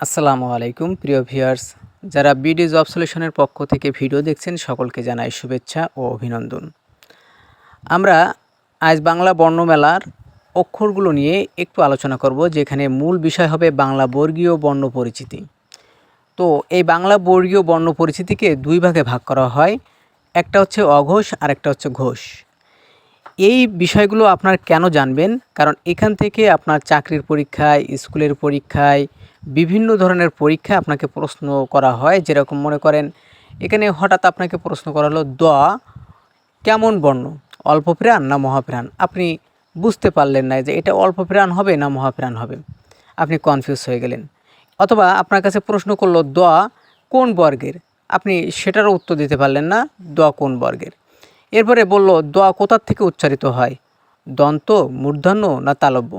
আসসালামু আলাইকুম, প্রিয় ভিউয়ার্স। যারা বিডি জব সলিউশনের পক্ষ থেকে ভিডিও দেখছেন, সকলকে জানাই শুভেচ্ছা ও অভিনন্দন। আমরা আজ বাংলা বর্ণমেলার অক্ষরগুলো নিয়ে একটু আলোচনা করব, যেখানে মূল বিষয় হবে বাংলা বর্গীয় বর্ণ পরিচিতি। তো এই বাংলা বর্গীয় বর্ণ পরিচিতিকে দুই ভাগে ভাগ করা হয়। একটা হচ্ছে অঘোষ আর একটা হচ্ছে ঘোষ। এই বিষয়গুলো আপনার কেন জানবেন? কারণ এখান থেকে আপনার চাকরির পরীক্ষায়, স্কুলের পরীক্ষায়, বিভিন্ন ধরনের পরীক্ষায় আপনাকে প্রশ্ন করা হয়। যেরকম মনে করেন, এখানে হঠাৎ আপনাকে প্রশ্ন করা হলো, দ কেমন বর্ণ? অল্প প্রাণ না মহাপ্রাণ? আপনি বুঝতে পারলেন না যে এটা অল্প প্রাণ হবে না মহাপ্রাণ হবে। আপনি কনফিউজ হয়ে গেলেন। অথবা আপনার কাছে প্রশ্ন করল, দ কোন বর্গের? আপনি সেটারও উত্তর দিতে পারলেন না, দ কোন বর্গের? এরপরে বলল, দোয়া কোথার থেকে উচ্চারিত হয়? দন্ত, মূর্ধন্য না তালব্য?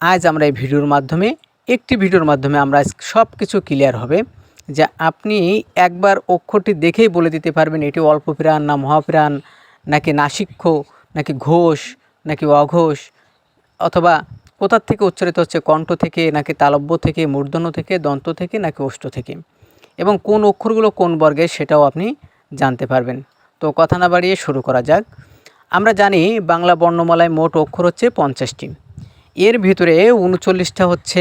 আজ আমরা এই ভিডিওর মাধ্যমে, একটি ভিডিওর মাধ্যমে আমরা সব কিছু ক্লিয়ার হবে যে আপনি একবার অক্ষরটি দেখেই বলে দিতে পারবেন, এটি অল্প প্রাণ না মহাপ্রাণ নাকি নাসিক্ষ, নাকি ঘোষ, নাকি অঘোষ, অথবা কোথার থেকে উচ্চারিত হচ্ছে, কণ্ঠ থেকে, নাকি তালব্য থেকে, মূর্ধন্য থেকে, দন্ত থেকে, নাকি ওষ্ঠ থেকে? এবং কোন অক্ষরগুলো কোন বর্গের সেটাও আপনি জানতে পারবেন। তো কথা না বাড়িয়ে শুরু করা যাক। আমরা জানি বাংলা বর্ণমালায় মোট অক্ষর হচ্ছে পঞ্চাশটি। এর ভিতরে উনচল্লিশটা হচ্ছে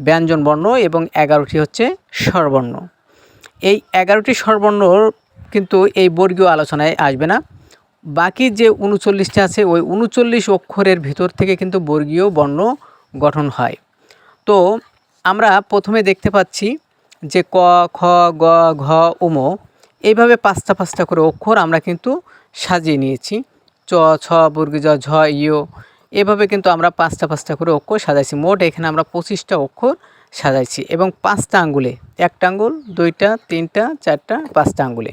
ব্যঞ্জন বর্ণ এবং এগারোটি হচ্ছে স্বরবর্ণ। এই এগারোটি স্বরবর্ণ কিন্তু এই বর্গীয় আলোচনায় আসবে না। বাকি যে উনচল্লিশটা আছে, ওই উনচল্লিশ অক্ষরের ভিতর থেকে কিন্তু বর্গীয় বর্ণ গঠন হয়। তো আমরা প্রথমে দেখতে পাচ্ছি যে ক, খ, গ, ঘ, উম এইভাবে পাঁচটা পাঁচটা করে অক্ষর আমরা কিন্তু সাজিয়ে নিয়েছি। চ, ছ, বর্গ জ ঝ ইয় এভাবে কিন্তু আমরা পাঁচটা পাঁচটা করে অক্ষর সাজাইছি। মোট এখানে আমরা পঁচিশটা অক্ষর সাজাইছি এবং পাঁচটা আঙ্গুলে, একটা আঙ্গুল, দুইটা, তিনটা, চারটা, পাঁচটা আঙ্গুলে।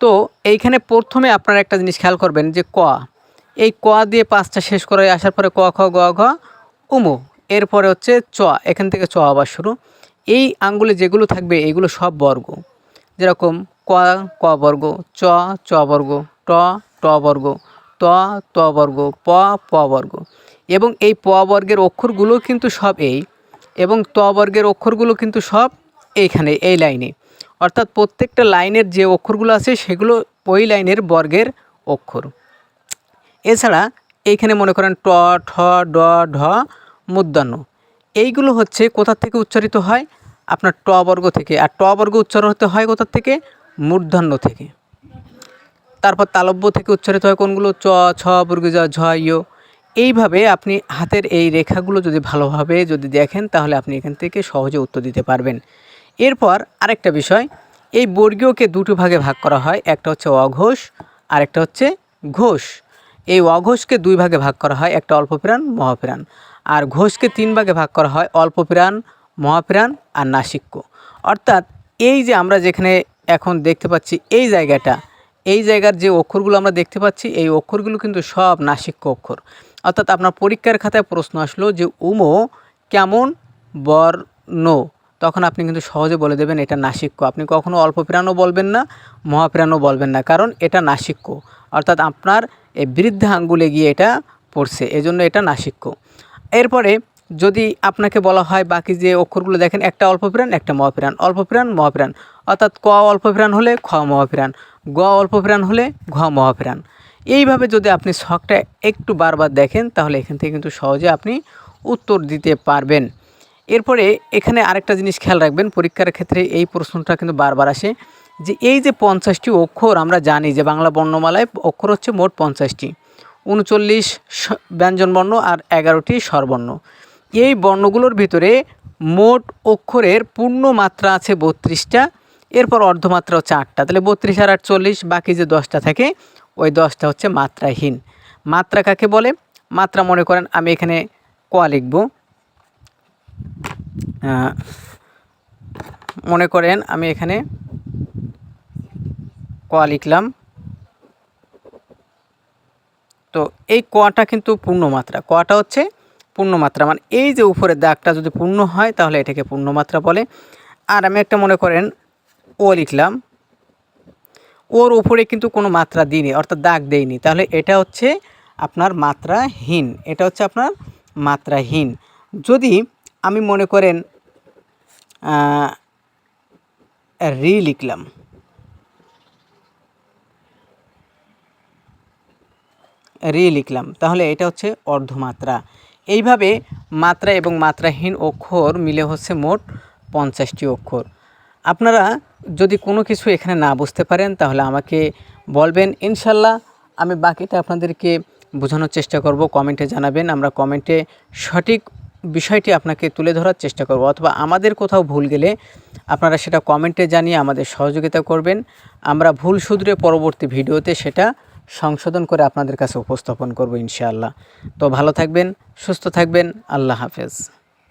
তো এইখানে প্রথমে আপনারা একটা জিনিস খেয়াল করবেন যে ক, এই ক দিয়ে পাঁচটা শেষ করে আসার পরে ক, খ, গ, ঘ, উমো এরপরে হচ্ছে চ, এখান থেকে চ আবার শুরু। এই আঙ্গুলে যেগুলো থাকবে এগুলো সব বর্গ। যেরকম ক ক বর্গ, চ চ বর্গ, ট ট বর্গ, ত ত বর্গ, প প বর্গ। এবং এই প বর্গের অক্ষরগুলো কিন্তু সব এই এবং ত বর্গের অক্ষরগুলো কিন্তু সব এইখানে, এই লাইনে। অর্থাৎ প্রত্যেকটা লাইনের যে অক্ষরগুলো আছে সেগুলো ওই লাইনের বর্গের অক্ষর। এছাড়া এইখানে মনে করেন ট, ঠ, ড, ঢ মুদ্রান্ন এইগুলো হচ্ছে কোথা থেকে উচ্চারিত হয়? আপনার ট বর্গ থেকে। আর ট বর্গ উচ্চারণ হতে হয় কোথার থেকে? মূর্ধন্য থেকে। তারপর তালব্য থেকে উচ্চারিত হয় কোনগুলো? চ, ছ বর্গ জ, ঝ ইয় এইভাবে আপনি হাতের এই রেখাগুলো যদি ভালোভাবে যদি দেখেন, তাহলে আপনি এখান থেকে সহজে উত্তর দিতে পারবেন। এরপর আরেকটা বিষয়, এই বর্গীয়কে দুটো ভাগে ভাগ করা হয়, একটা হচ্ছে অঘোষ আর একটা হচ্ছে ঘোষ। এই অঘোষকে দুই ভাগে ভাগ করা হয়, একটা অল্প প্রাণ মহাপ্রাণ। আর ঘোষকে তিন ভাগে ভাগ করা হয় অল্প প্রাণ মহাপ্রাণ আর নাসিক্য। অর্থাৎ এই যে আমরা যেখানে এখন দেখতে পাচ্ছি এই জায়গাটা। এই জায়গার যে অক্ষরগুলো আমরা দেখতে পাচ্ছি, এই অক্ষরগুলো কিন্তু সব নাসিক্য অক্ষর। অর্থাৎ আপনার পরীক্ষার খাতায় প্রশ্ন আসলো যে, উমো, কেমন বর্ণ? তখন আপনি কিন্তু সহজে বলে দেবেন, এটা নাসিক্য। আপনি কখনও অল্প প্রাণও বলবেন না মহাপ্রাণও বলবেন না, কারণ এটা নাসিক্য। অর্থাৎ আপনার এই বৃদ্ধ আঙ্গুলে গিয়ে এটা পড়ছে, এজন্য এটা নাসিক্য। এরপরে যদি আপনাকে বলা হয় বাকি যে অক্ষরগুলো দেখেন, একটা অল্প প্রাণ একটা মহাপ্রাণ অল্প প্রাণ মহাপ্রাণ অর্থাৎ ক অল্প প্রাণ হলে খ মহাপ্রাণ গ অল্প প্রাণ হলে ঘ মহাপ্রাণ এইভাবে যদি আপনি শখটা একটু বারবার দেখেন, তাহলে এখান থেকে কিন্তু সহজে আপনি উত্তর দিতে পারবেন। এরপরে এখানে আরেকটা জিনিস খেয়াল রাখবেন, পরীক্ষার ক্ষেত্রে এই প্রশ্নটা কিন্তু বারবার আসে যে, এই যে পঞ্চাশটি অক্ষর আমরা জানি যে বাংলা বর্ণমালায়, অক্ষর হচ্ছে মোট পঞ্চাশটি। উনচল্লিশ ব্যঞ্জনবর্ণ আর এগারোটি স্বরবর্ণ। এই বর্ণগুলোর ভিতরে মোট অক্ষরের পূর্ণ মাত্রা আছে বত্রিশটা, এরপর অর্ধমাত্রা হচ্ছে আটটা তাহলে বত্রিশ আর আটচল্লিশ, বাকি যে দশটা থাকে, ওই দশটা হচ্ছে মাত্রাহীন। মাত্রা কাকে বলে? মাত্রা মনে করেন আমি এখানে ক লিখব। মনে করেন আমি এখানে ক লিখলাম। তো এই কটা কিন্তু পূর্ণমাত্রা। কটা হচ্ছে? পূর্ণমাত্রা মানে এই যে উপরের দাগটা যদি পূর্ণ হয়, তাহলে এটাকে পূর্ণমাত্রা বলে। আর আমি একটা মনে করেন, ও লিখলাম, ওর উপরে কিন্তু কোনো মাত্রা দিইনি, অর্থাৎ দাগ দেয়নি তাহলে এটা হচ্ছে আপনার মাত্রাহীন, এটা হচ্ছে আপনার মাত্রাহীন। যদি আমি মনে করেন রি লিখলাম রি লিখলাম, তাহলে এটা হচ্ছে অর্ধমাত্রা। এইভাবে মাত্রা এবং মাত্রাহীন অক্ষর মিলে হচ্ছে মোট পঞ্চাশটি অক্ষর। আপনারা যদি কোনো কিছু এখানে না বুঝতে পারেন, তাহলে আমাকে বলবেন। ইনশাল্লাহ আমি বাকিটা আপনাদেরকে বোঝানোর চেষ্টা করব। কমেন্টে জানাবেন। আমরা কমেন্টে সঠিক বিষয়টি আপনাকে তুলে ধরার চেষ্টা করব। অথবা আমাদের কোথাও ভুল গেলে আপনারা সেটা কমেন্টে জানিয়ে আমাদের সহযোগিতা করবেন। আমরা ভুল শুধরে পরবর্তী ভিডিওতে সেটা সংশোধন করে আপনাদের কাছে উপস্থাপন করব ইনশাআল্লাহ। তো ভালো থাকবেন সুস্থ থাকবেন আল্লাহ হাফেজ।